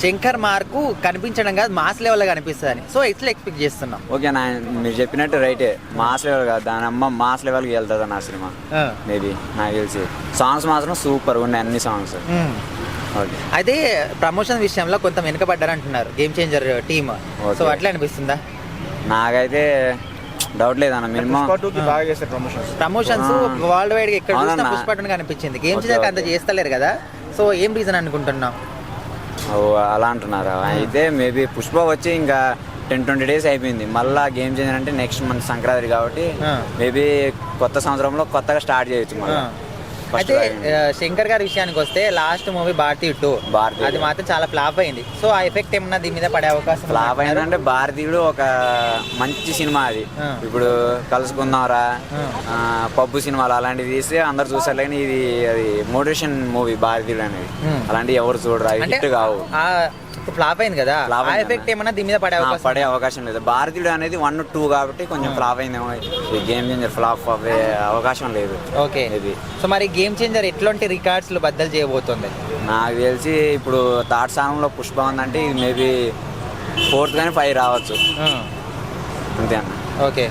Shankar mark కనిపించడం కాదు mass లెవెల్లో కనిపిస్తుంది అని సో ఎట్లా ఎక్స్పెక్ట్ చేస్తున్నాం ఓకే నా మీరు చెప్పినట్టు రైటే మాస్ లెవెల్ కాదు దాని అమ్మ మాస్ లెవెల్కి వెళ్తుంది నా సినిమా? మేబీ నాకు తెలిసి. సాంగ్స్ మాత్రం సూపర్ ఉన్నాయి అన్ని సాంగ్స్ ఓకే. అయితే ప్రమోషన్ విషయంలో కొంత వెనుకబడ్డారు అంటున్నారు గేమ్ చేంజర్ టీమ్ సో. అట్లా అనిపిస్తుందా? నాకైతే డౌట్ లేదన్న మినిమం పుష్ప ప్రమోషన్స్. వరల్డ్ వైడ్గా ఎక్కడ చూసినా. పుష్పటన్ కనిపించింది. గేమ్ చేంజర్ అంత. చేస్తలేరు కదా. సో ఏం రీజన్ అనుకుంటున్నాం అలా అంటున్నారు. అయితే మేబీ పుష్ప వచ్చి ఇంకా టెన్ ట్వంటీ డేస్ అయిపోయింది. మళ్ళా గేమ్ చేంజర్ అంటే నెక్స్ట్ మంత్ సంక్రాంతి కాబట్టి. మేబీ కొత్త సంవత్సరంలో కొత్తగా స్టార్ట్ చేయొచ్చు మళ్ళీ. అయితే శంకర్ గారి విషయానికి వస్తే లాస్ట్ మూవీ భారతీయ టూ. అది మాత్రం చాలా ఫ్లాప్ అయింది సో ఆ ఎఫెక్ట్ ఏమన్నా దీని మీద పడే అవకాశం ఫ్లాప్? అయిందంటే భారతీయుడు ఒక మంచి సినిమా అది. ఇప్పుడు కలుసుకుందాంరా పబ్బు సినిమాలు అలాంటివి తీస్తే అందరు చూసారు కానీ ఇది అది మోటివేషన్ మూవీ భారతీయుడు అనేది. అలాంటివి ఎవరు చూడరు హిట్ కావు ఫ్లాప్ అయింది కదా. Flop ఆ అయింది ఎఫెక్ట్ అన్న. ఏమన్నా దీని మీద పడే అవకాశం పడే అవకాశం లేదు. భారతీయుడు అనేది వన్ టూ కాబట్టి కొంచెం ఫ్లాప్ అయిందేమో. ఈ గేమ్ చేంజర్ ఫ్లాప్ అవ్వే అవకాశం లేదు. ఓకే ఇది సో మరి గేమ్ చేంజర్ ఎట్లాంటి రికార్డ్స్ బద్దలు చేయబోతుంది? నాకు తెలిసి ఇప్పుడు థర్డ్ స్థానంలో పుష్ప ఉందంటే ఇది మేబీ ఫోర్త్ కానీ ఫైవ్ రావచ్చు. అంతే అన్న. ఓకే